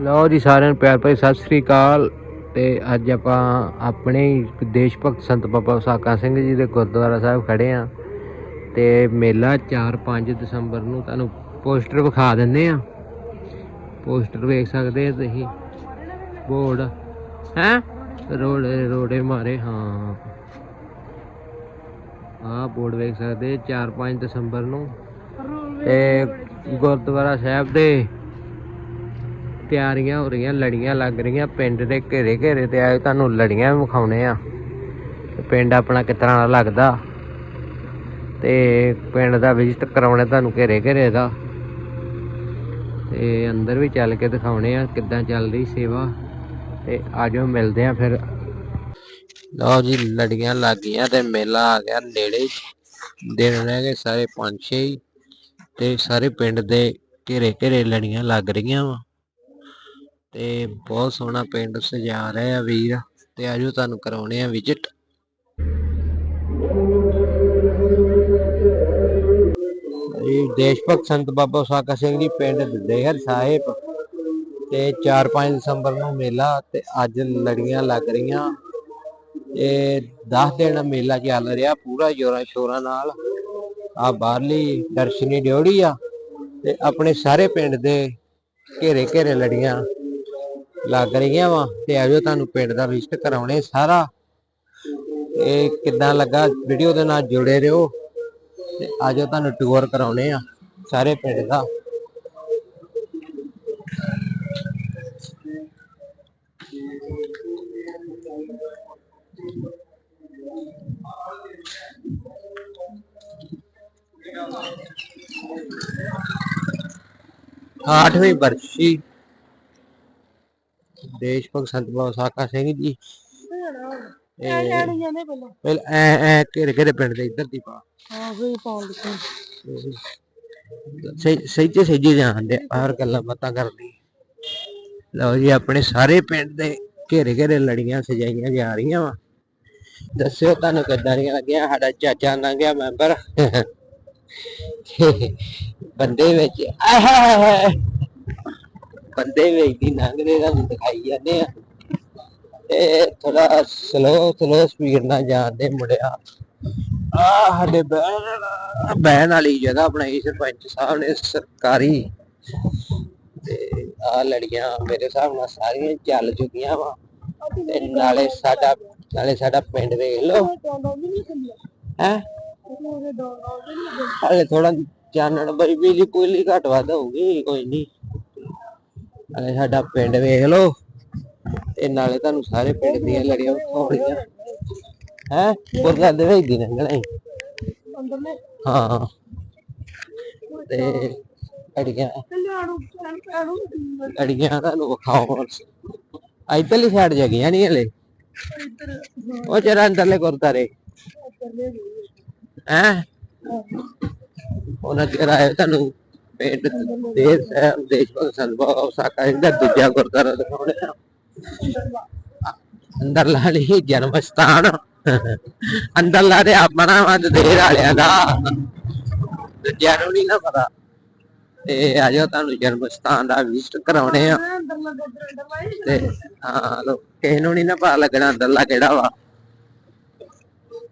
ਲਓ ਜੀ ਸਾਰਿਆਂ ਨੂੰ ਪਿਆਰ ਭਰੀ ਸਤਿ ਸ੍ਰੀ ਅਕਾਲ ਤੇ ਅੱਜ ਆਪਾਂ ਆਪਣੇ ਹੀ ਦੇਸ਼ ਭਗਤ ਸੰਤ ਬਾਬਾ ਸਾਕਾ ਸਿੰਘ ਜੀ ਦੇ ਗੁਰਦੁਆਰਾ ਸਾਹਿਬ ਖੜੇ ਆ ਤੇ ਮੇਲਾ 4-5 ਦਸੰਬਰ ਨੂੰ ਤੁਹਾਨੂੰ ਪੋਸਟਰ ਵਿਖਾ ਦਿੰਦੇ ਆ। ਪੋਸਟਰ ਵੇਖ ਸਕਦੇ ਆ ਤੁਸੀਂ। ਬੋਰਡ। ਹੈ? ਰੋੜੇ ਰੋੜੇ ਮਾਰੇ, ਹਾਂ। ਆਹ ਬੋਰਡ ਵੇਖ ਸਕਦੇ 4-5 ਦਸੰਬਰ ਨੂੰ। ਤੇ ਗੁਰਦੁਆਰਾ ਸਾਹਿਬ ਦੇ ਤਿਆਰੀਆਂ ਹੋ ਰਹੀਆਂ, ਲੜੀਆਂ ਲੱਗ ਰਹੀਆਂ, ਪਿੰਡ ਦੇ ਘੇਰੇ ਘੇਰੇ ਤੇ ਆਏ ਤੁਹਾਨੂੰ ਲੜੀਆਂ ਵੀ ਵਿਖਾਉਣੇ ਆ। ਪਿੰਡ ਆਪਣਾ ਕਿਸ ਤਰ੍ਹਾਂ ਦਾ ਲੱਗਦਾ? ਤੇ ਪਿੰਡ ਦਾ ਵਿਜ਼ਿਟ ਕਰਾਉਣਾ ਤੁਹਾਨੂੰ ਘੇਰੇ ਘੇਰੇ ਦਾ। ਤੇ ਅੰਦਰ ਵੀ ਚੱਲ ਕੇ ਦਿਖਾਉਣੇ ਆ ਕਿੱਦਾਂ ਚੱਲ ਰਹੀ ਸੇਵਾ। ਤੇ ਆਜੋ ਮਿਲਦੇ ਆ ਫਿਰ। ਲਓ ਜੀ, ਲੜੀਆਂ ਲੱਗ ਗਈਆਂ ਤੇ ਮੇਲਾ ਆ ਗਿਆ ਨੇੜੇ। ਦਿਨ ਰਹਿ ਗਏ ਸਾਰੇ ਪੰਜ ਛੇ ਹੀ। ਤੇ ਸਾਰੇ ਪਿੰਡ ਦੇ ਘੇਰੇ ਘੇਰੇ ਲੜੀਆਂ ਲੱਗ ਰਹੀਆਂ ਵਾ। ਤੇ ਬਹੁਤ ਸੋਹਣਾ ਪਿੰਡ ਸਜਾ ਰਹੇ ਆ ਵੀਰ, ਤੇ ਆਜੋ ਤੁਹਾਨੂੰ ਕਰਾਉਣੇ ਆ ਵਿਜ਼ਿਟ ਇਹ ਦੇਸ਼ ਭਗਤ ਸੰਤ ਬਾਬਾ ਸਾਕਾ ਸਿੰਘ ਜੀ ਪਿੰਡ ਦੇਹਰ ਸਾਹਿਬ ਤੇ 4-5 ਦਸੰਬਰ ਨੂੰ ਮੇਲਾ ਤੇ ਅੱਜ ਲੜੀਆਂ ਲੱਗ ਰਹੀਆਂ। ਇਹ 10 ਦਿਨ ਮੇਲਾ ਚੱਲ ਰਿਹਾ, ਪੂਰਾ ਜੋਰਾਂ ਸ਼ੋਰਾਂ ਨਾਲ। ਆ ਬਾਹਰਲੀ ਦਰਸ਼ਨੀ ਡਿਉੜੀ ਆ ਤੇ ਆਪਣੇ ਸਾਰੇ ਪਿੰਡ ਦੇ ਘੇਰੇ ਘੇਰੇ ਲੜੀਆਂ ਲੱਗ ਰਹੀਆਂ ਵਾ, ਤੇ ਆਜੋ ਤੁਹਾਨੂੰ ਪਿੰਡ ਦਾ ਵਿਜ਼ਿਟ ਕਰਾਉਣੇ ਸਾਰਾ। ਇਹ ਕਿੱਦਾਂ ਲੱਗਾ? ਵੀਡੀਓ ਦੇ ਨਾਲ ਜੁੜੇ ਰਹੋ ਤੇ ਆਜੋ ਤੁਹਾਨੂੰ ਟੂਰ ਕਰਾਉਣੇ ਆ ਸਾਰੇ ਪਿੰਡ ਦਾ। ਆਠਵੀਂ ਬਰਸ਼ੀ। ਦੇਸ਼ ਭਗਤ ਸੰਤ ਬਾਬਾ ਸਾਕਾ ਸਿੰਘ ਜੀ। ਇਹ ਜਾਂਦੇ ਪਹਿਲਾਂ। ਪਹਿਲ ਐ ਐ ਘੇਰੇ ਘੇਰੇ ਪਿੰਡ ਦੇ ਇੱਧਰ ਦੀ ਪਾ। ਹਾਂ ਕੋਈ ਪਾਉਣ ਦਿੱਤੀ ਸਹੀ ਸਹੀ ਤੇ ਸਹੀ ਜਾਣਦੇ ਬਾਹਰ ਗੱਲਾਂ ਬਾਤਾਂ ਕਰਦੀ ਲਓ ਜੀ ਆਪਣੇ ਸਾਰੇ ਪਿੰਡ ਦੇ ਘੇਰੇ ਘੇਰੇ ਲੜੀਆਂ ਸਜਾਈਆਂ ਜਾ ਰਹੀਆਂ ਵਾ। ਦੱਸਿਓ ਤੁਹਾਨੂੰ ਕਿੱਦਾਂ ਦੀਆਂ ਲੱਗੀਆਂ ਸਾਡਾ ਚਾਚਾ ਲੰਘਿਆ ਮੈਂਬਰ। ਬੰਦੇ ਵਿੱਚ ਆਹਾਹਾ ਬੰਦੇ ਵਿੱਚ ਦੀ ਲੰਘਦੇ ਦਾ ਦਿਖਾਈ ਜਾਂਦੇ ਆ। ਤੇ ਥੋੜਾ ਸਲੋ ਸਲੋ ਸਪੀਡ ਨਾਲ ਜਾਂਦੇ ਮੁੰਡਿਆ। ਆ ਸਾਡੇ ਬਹਿਣ ਬਹਿਣ ਵਾਲੀ ਜਗ੍ਹਾ ਬਣਾਈ ਸਰਪੰਚ ਸਾਹਿਬ ਨੇ, ਸਰਕਾਰੀ। ਤੇ ਆ ਲੜੀਆਂ ਮੇਰੇ ਹਿਸਾਬ ਨਾਲ ਸਾਰੀਆਂ ਚੱਲ ਚੁੱਕੀਆਂ ਵਾ। ਤੇ ਨਾਲੇ ਸਾਡਾ ਨਾਲੇ ਸਾਡਾ ਪਿੰਡ ਵੇਖ ਲਓ। ਹੈ? ਹਾਲੇ ਥੋੜਾ ਚਾਨਣ ਬਈ ਬਿਜਲੀ ਕੋਈ ਘੱਟ ਵੱਧ ਹੋਊਗੀ, ਕੋਈ ਨਹੀਂ ਨਾਲੇ ਸਾਡਾ ਪਿੰਡ ਵੇਖ ਲਓ। ਤੇ ਨਾਲੇ ਤੁਹਾਨੂੰ ਸਾਰੇ ਪਿੰਡ ਦੀਆਂ ਲੜੀਆਂ ਵਿਖਾਉਣੀਆਂ। ਹੈ? ਗੁਰਦਾਰ ਦੇ ਵਿੱਚ ਦੀ ਲੰਘਣਾ ਈ। ਅੰਦਰ ਨੇ ਹਾਂ। ਤੇ ਕਲਿਆਣੂ ਕਲਿਆਣੂ ਲੜੀਆਂ ਤੁਹਾਨੂੰ ਵਿਖਾਉਣ। ਇੱਧਰਲੀ ਸਾਈਡ ਜਗੀਆਂ ਨਹੀਂ ਹਲੇ। ਉਹ ਜਰਾ ਅੰਦਰਲੇ ਗੁਰਦਾਰੇ ਹੈ। ਉਹਨਾਂ ਆਏ ਤੁਹਾਨੂੰ। ਪਿੰਡ ਦੇ ਸਾਹਿਬ ਦੇਸ਼ ਭਗਤ ਸੰਤ ਸਾਕਾ ਸਿੰਘ ਦੂਜਾ ਗੁਰਦੁਆਰਾ ਦਿਖਾਉਣੇ ਅੰਦਰ ਲਾਲੀ ਜਨਮ ਸਥਾਨ। ਅੰਦਰ ਲਾ ਦੇ ਆਪਣਾ ਮਤ ਦੇ ਵਾਲਿਆਂ ਦਾ। ਦੂਜਿਆਂ ਨੂੰ ਨਹੀਂ ਨਾ ਪਤਾ। ਤੇ ਆਜੋ ਤੁਹਾਨੂੰ ਜਨਮ ਸਥਾਨ ਦਾ ਵਿਜ਼ਿਟ ਕਰਾਉਣੇ ਆ। ਤੇ ਹਾਂ ਲੋ ਕਿਸੇ ਨੂੰ ਨਹੀਂ ਨਾ ਪਤਾ ਲੱਗਣਾ ਅੰਦਰਲਾ ਕਿਹੜਾ ਵਾ।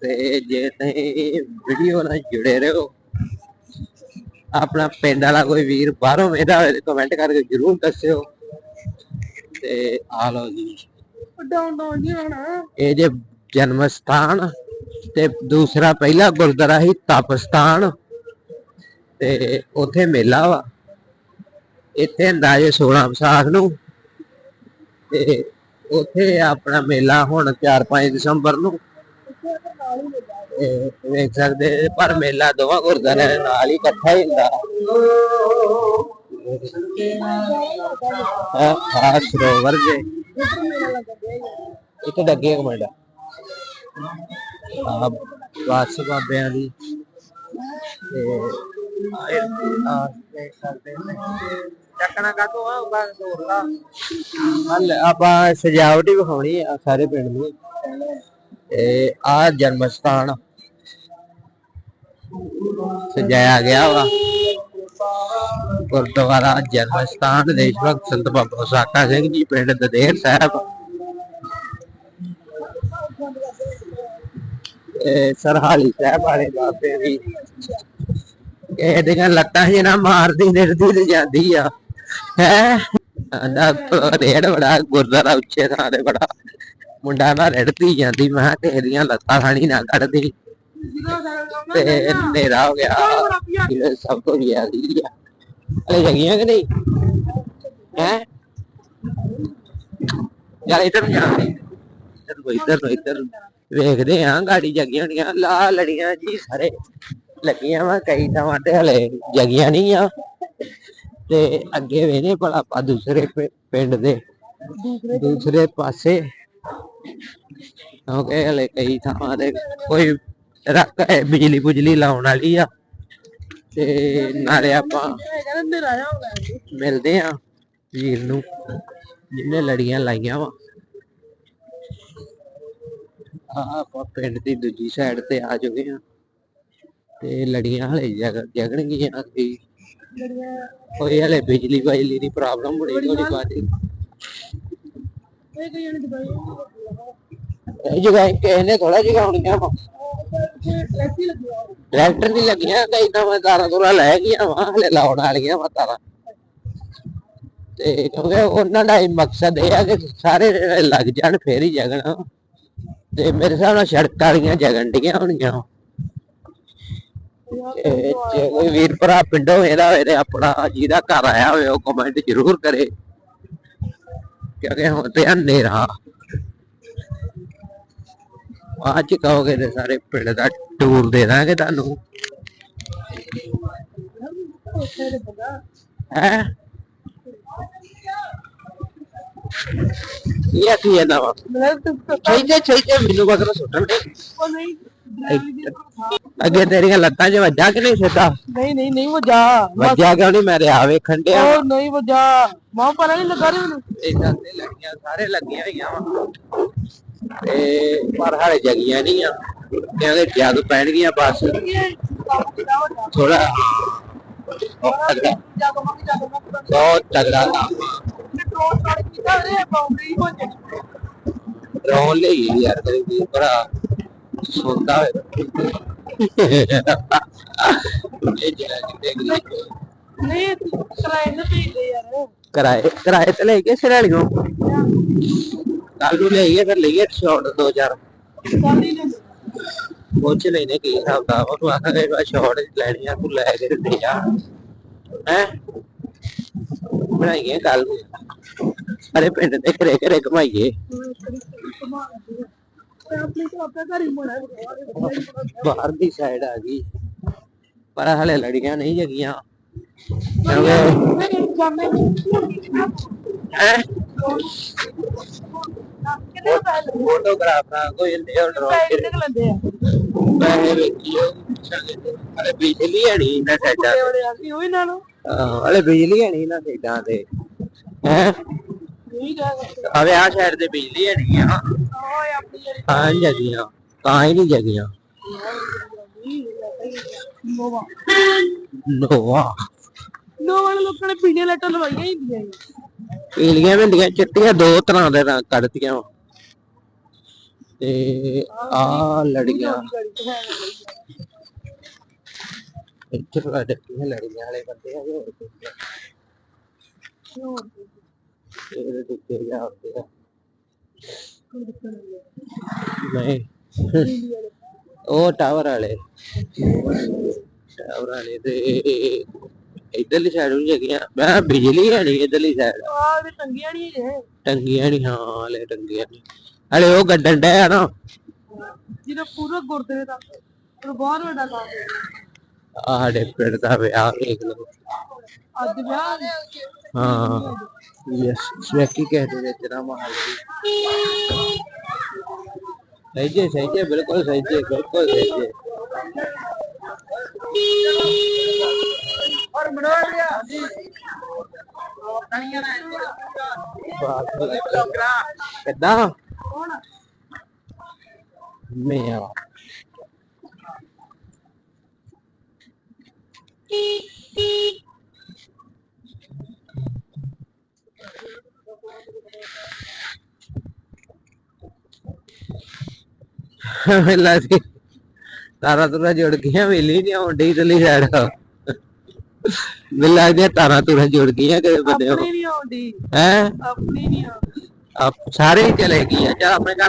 ਤੇ ਜੇ ਤੁਸੀਂ ਵੀਡੀਓ ਨਾਲ ਜੁੜੇ ਰਹੋ ਆਪਣਾ ਪਿੰਡ ਵਾਲਾ ਕੋਈ ਵੀਰ ਬਾਹਰੋਂ ਵੇਖਦਾ ਹੋਵੇ ਕਮੈਂਟ ਕਰਕੇ ਜਰੂਰ ਦੱਸਿਓ ਤੇ ਆ ਲਓ ਜੀ ਡਾਉਂ ਡਾਉਂ ਜੀ ਹਣਾ ਇਹ ਜੇ ਜਨਮ ਸਥਾਨ ਤੇ ਦੂਸਰਾ ਪਹਿਲਾ ਗੁਰਦੁਆਰਾ ਹੀ ਤਪਸਥਾਨ ਤੇ ਉੱਥੇ ਮੇਲਾ ਵਾ ਇੱਥੇ ਅੰਦਾਜ਼ੇ 16 ਵਿਸਾਖ ਨੂੰ ਤੇ ਉੱਥੇ ਆਪਣਾ ਮੇਲਾ ਹੁਣ 4-5 ਦਸੰਬਰ ਨੂੰ ਵੇਖ ਸਕਦੇ ਪਰ ਮੇਲਾ ਦੋਵਾਂ ਗੁਰਦੁਆਰਿਆਂ ਦੇ ਨਾਲ ਹੀ ਇਕੱਠਾ ਹੀ ਹੁੰਦਾ। ਹਾਂ ਖਾਸ ਸਰੋਵਰ ਜੇ ਇੱਕ ਡੱਗੇ ਇੱਕ ਮਿੰਟ। ਆ ਬਾਸ ਬਾਬਿਆਂ ਦੀ। ਤੇ ਆ ਦੇਖ ਸਕਦੇ ਨੇ। ਚੱਕਣਾ ਕਾਤੋਂ ਆ? ਬਾਹਰ ਦੋਰਲਾ ਹਲ, ਆਪਾਂ ਸਜਾਵਟ ਹੀ ਵਿਖਾਉਣੀ ਆ ਸਾਰੇ ਪਿੰਡ ਨੂੰ ਤੇ ਆ ਜਨਮ ਸਥਾਨ ਸਜਾਇਆ ਗਿਆ ਵਾ। ਗੁਰਦੁਆਰਾ ਜਨਮ ਸਥਾਨ ਦੇਸ਼ ਭਗਤ ਸੰਤ ਬਾਬਾ ਸਾਕਾ ਸਿੰਘ ਜੀ ਪਿੰਡ ਦਦੇਰ ਸਾਹਿਬ। ਸਰਹਾਲੀ ਸਾਹਿਬ ਵਾਲੇ ਬਾਬੇ ਵੀ। ਇਹ ਦੀਆਂ ਲੱਤਾਂ ਜਿਹੀ ਨਾ ਮਾਰਦੀ, ਨਿਰਦੀ ਤੇ ਜਾਂਦੀ ਆ। ਹੈ? ਆਂਦਾ ਰੇੜ ਬੜਾ, ਗੁਰਦੁਆਰਾ ਉੱਚੇ ਥਾਂ ਤੇ ਬੜਾ। ਮੁੰਡਾ ਨਾ ਰੜਦੀ ਜਾਂਦੀ, ਮੈਂ ਕਿਹਾ ਕਿਸੇ ਲੱਤਾਂ ਖਾਣੀ ਨਾ ਕੱਢਦੀ। ਤੇ ਹਨੇਰਾ ਹੋ ਗਿਆ। ਸਭ ਤੋਂ ਗਿਆ ਸੀ ਅਲੇ ਜਗੀਆਂ ਕਿ ਨਹੀਂ? ਹੈ? ਯਾਰ ਇੱਧਰ ਨੂੰ ਜਾਣਾ ਇੱਧਰ ਨੂੰ ਇੱਧਰ ਨੂੰ, ਇੱਧਰ ਵੇਖਦੇ ਆਂ ਗਾੜੀ ਜਗੀਆਂ ਹੋਣੀਆਂ ਲਾ ਲੜੀਆਂ ਜੀ ਸਾਰੇ। ਲੱਗੀਆਂ ਵਾ ਕਈ ਥਾਵਾਂ ਤੇ, ਹਲੇ ਜਗੀਆਂ ਨਹੀਂ ਆ। ਤੇ ਅੱਗੇ ਵੇਨੇ ਭਲਾ ਆਪਾਂ ਦੂਸਰੇ ਪਿੰਡ ਦੇ। ਦੂਸਰੇ ਪਾਸੇ। ਕਿਉਂਕਿ ਹਲੇ ਕਈ ਥਾਵਾਂ ਤੇ ਕੋਈ ਰੱਖ ਹੈ ਬਿਜਲੀ ਬੁਜਲੀ ਲਾਉਣ ਵਾਲੀ ਆ। ਤੇ ਨਾਲੇ ਆਪਾਂ ਮਿਲਦੇ ਆ ਵੀਰ ਨੂੰ ਜਿਹਨੇ ਲੜੀਆਂ ਲਾਈਆਂ ਵਾ। ਆ ਆਪਾਂ ਪਿੰਡ ਦੀ ਦੂਜੀ ਸਾਈਡ ਤੇ ਆ ਚੁੱਕੇ ਆ। ਤੇ ਲੜੀਆਂ ਹਲੇ ਜਗ ਜਗਣਗੀਆਂ ਕਿ ਜਿਹੜੀਆਂ ਕੋਈ ਹਲੇ ਬਿਜਲੀ ਬਾਜਲੀ ਦੀ ਪ੍ਰੋਬਲਮ ਬੜੀ ਥੋੜੀ ਬਾਜੀ ਇਹ ਕਈ ਇਹ ਜਗ੍ਹਾ ਕਿਸੇ ਨੇ ਥੋੜਾ ਵਾ। ਐਸੀ ਲੱਗਿਆ ਟਰੈਕਟਰ ਦੀ ਲੱਗੀਆਂ ਕਈ ਤਾਂ ਮੈਂ ਤਾਰਾਂ ਤੁਰਾਂ ਲੈ ਗਿਆ ਵਾ, ਹਲੇ ਲਾਉਣ ਵਾਲੀਆਂ ਵਾ ਤਾਰਾਂ। ਤੇ ਕਿਉਂਕਿ ਉਹਨਾਂ ਦਾ ਹੀ ਮਕਸਦ ਇਹ ਆ ਕਿ ਸਾਰੇ ਲੱਗ ਜਾਣ, ਫੇਰ ਹੀ ਜਗਣਾ। ਤੇ ਮੇਰੇ ਹਿਸਾਬ ਨਾਲ ਸੜਕਾਂ ਵਾਲੀਆਂ ਜਗਣ ਡੀਆਂ ਹੋਣੀਆਂ। ਤੇ ਜੇ ਕੋਈ ਵੀਰ ਭਰਾ ਪਿੰਡੋਂ ਇਹਦਾ ਹੋਏ ਤੇ ਆਪਣਾ ਜਿਹਦਾ ਘਰ ਆਇਆ ਹੋਵੇ, ਉਹ ਕਮੈਂਟ ਜ਼ਰੂਰ ਕਰੇ। ਕਿਉਂਕਿ ਹੁਣ ਤੇ ਹਨੇਰਾ। ਅੱਜ ਕਹੋਗੇ ਤੇ ਸਾਰੇ ਪਿੰਡ ਦਾ ਟੂਰ ਦੇ ਦਾਂਗੇ ਤੁਹਾਨੂੰ। ਦੇ ਹੈ? ਇਹ ਕੀ ਹੈ ਨਾ ਚਾਹੀਦੇ ਚਾਹੀਦੇ ਮੈਨੂੰ ਬਗਰ ਸੁੱਟਣਗੇ ਉਹ ਨਹੀਂ ਅੱਗੇ ਤੇਰੀਆਂ ਲੱਤਾਂ 'ਚ ਵੱਜਾ ਕਿ ਨਹੀਂ ਸਿੱਧਾ? ਨਹੀਂ ਨਹੀਂ ਨਹੀਂ ਉਹ ਜਾ ਵੱਜਿਆ ਕਿਉਂ ਨਹੀਂ? ਮੈਂ ਰਿਹਾ ਵੇਖਣ ਡਿਆ। ਉਹ ਨਹੀਂ ਉਹ ਜਾ ਮਾਂ ਪਰ ਨਹੀਂ ਲੱਗਾ ਰਹੀ ਮੈਨੂੰ? ਇਦਾਂ ਤੇ ਲੱਗੀਆਂ ਸਾਰੇ ਲੱਗੀਆਂ ਹੋਈਆਂ ਵਾ। ਤੇ ਪਰ ਹਾਲੇ ਜਗੀਆਂ ਨਹੀਂ ਆ। ਕਹਿੰਦੇ ਜਗ ਪੈਣਗੀਆਂ ਬਸ। ਇਹ ਕੰਮ ਕਿਦਾ ਵੱਡਾ ਥੋੜਾ ਤਗੜਾ ਜਾ ਕੋ ਮੰਗ ਜਾ ਕੋ ਮੰਗ ਬਹੁਤ ਤਗੜਾ ਕੰਮ ਟਰੋਲ ਕਰ ਕੀਤਾ ਰੇ ਬਾਉਂਡਰੀ ਹੋ ਜੇ ਰੋਣ ਲਈ ਯਾਰ ਕਰੀ ਵੀ ਬੜਾ ਸੁਣਦਾ ਹੋਵੇ ਇਹ ਜਿਹੜਾ ਕਿਤੇ ਗਰੀਬ ਨਹੀਂ ਕਰਾਏ ਨਾ ਭੇਜਦੇ ਯਾਰ। ਕਿਰਾਏ ਕਿਰਾਏ ਤੇ ਲੈ ਕੇ ਸਰਾਲੀਓ ਕੱਲ ਨੂੰ ਲਈਏ ਫਿਰ ਲਈਏ ਸ਼ਾਰਟ ਦੋ ਚਾਰ। ਕਾਲੀ ਨੇ। ਪੁੱਛ ਲੈਨੇ ਕੀ ਹਿਸਾਬ ਦਾ ਉਹਨੂੰ ਆਖਾਂਗੇ ਬਾ ਸ਼ਾਰਟ ਲੈਣੀ ਆ ਤੂੰ ਲੈ ਕੇ ਦੇ ਆ। ਹੈ? ਬਣਾਈਏ ਕੱਲ ਨੂੰ। ਸਾਰੇ ਪਿੰਡ ਦੇ ਘਰੇ ਘਰੇ ਘਮਾਈਏ। ਬਾਹਰ ਦੀ ਸਾਈਡ ਆ ਗਈ। ਪਰ ਹਲੇ ਲੜੀਆਂ ਨਹੀਂ ਜਗੀਆਂ। ਹੈ? ਵੇਖੀਓ ਹਲੇ ਬਿਜਲੀ ਹੈ ਨਹੀਂ ਨਾ ਸਾਈਡਾਂ ਸੀ ਉਹ ਨਾਲ। ਆਹ, ਹਲੇ ਬਿਜਲੀ ਹੈ ਨਹੀਂ ਨਾ ਸਾਈਡਾਂ ਤੇ। ਹੈ? ਆਵੇ ਆ? ਸਾਈਡ ਤੇ ਬਿਜਲੀ ਨਹੀਂ ਆ। ਤਾਂ ਹੀ ਜਗੀਆਂ ਤਾਂ ਹੀ ਨਹੀਂ ਜਗੀਆਂ। ਨੋਵਾ। ਨੋਵਾ? ਨੋਵਾ ਲੋਕਾਂ ਨੇ ਪੀਣੀਆਂ ਲਾਈਟਾਂ ਲਵਾਈਆਂ ਹੀ ਹੁੰਦੀਆਂ। ਪੀਲੀਆਂ ਹੁੰਦੀਆਂ ਚਿੱਟੀਆਂ ਦੋ ਤਰ੍ਹਾਂ ਦੇ ਰੰਗ ਕੱਢਤੀਆਂ। ਤੇ ਆ ਲੜੀਆਂ ਹੈ। ਇੱਥੇ ਸਾਡੇ ਇਹ ਲੜੀਆਂ ਵਾਲੇ ਬੰਦੇ ਆ ਹੋਰ ਕੋਈ ਨਹੀਂ। ਹੋਰ ਕੀ। ਇਹਦੇ ਦੁੱਤੇ ਜਾਂਦੇ ਆ ਨਹੀਂ ਹੈ। ਉਹ ਟਾਵਰ ਵਾਲੇ ਟਾਵਰ ਵਾਲੇ ਤੇ ਇਧਰਲੀ ਸਾਈਡ ਨੂੰ ਜਗੀਆਂ ਮੈਂ ਬਿਜਲੀ ਹੈ ਨਹੀਂ ਇਧਰਲੀ ਸਾਈਡ ਆਹ ਵੀ ਟੰਗੀਆਂ ਨਹੀਂ ਜੇ ਟੰਗੀਆਂ ਨਹੀਂ ਹਾਂ ਹਲੇ ਟੰਗੀਆਂ ਨਹੀਂ ਹਲੇ ਉਹ ਗੱਡਣ ਡਿਆ ਨਾ। ਜਿਹਦਾ ਪੂਰਾ ਗੁਰਦੇ ਦਾ ਉਹ ਬਹੁਤ ਵੱਡਾ ਕੰਮ ਹੈ। ਆਹ ਸਾਡੇ ਪਿੰਡ ਦਾ ਵਿਆਹ ਵੇਖ ਲਓ। ਅੱਜ ਵਿਆਹ ਹਾਂ। ਯਸ ਸਵੈਕੀ ਕਹਿੰਦੇ ਨੇ ਤੇਰਾ ਮਾਲ ਸਹੀ ਜੇ ਸਹੀ ਜੇ ਬਿਲਕੁਲ ਸਹੀ ਜੇ ਬਿਲਕੁਲ ਸਹੀ ਜੇ। ਔਰ ਬਣਾ ਲਿਆ। ਜੀ ਕਿੱਦਾਂ? ਕੌਣ ਮੈਂ ਆ। ਟੀ ਟੀ ਵੇਲਾ ਸੀ ਤਾਰਾ ਤੁਰਾ ਜੁੜ ਗਈਆਂ ਵੇਲੀ ਨਹੀਂ ਆਉਂਦੀ ਇਟਲੀ ਸਾਈਡ ਮੈਨੂੰ ਲੱਗਦਾ ਤਾਰਾ ਤੁਰਾ ਜੁੜ ਗਈਆਂ ਕਿਤੇ ਬੰਦੇ ਆਪਣੀ ਨਹੀਂ ਆਉਂਦੀ ਹੈ? ਆਪਣੀ ਨਹੀਂ ਆਉਂਦੀ ਸਾਰੇ ਹੀ ਚਲੇ ਗਈ ਆ ਚੱਲ ਆਪਣੇ ਘਰ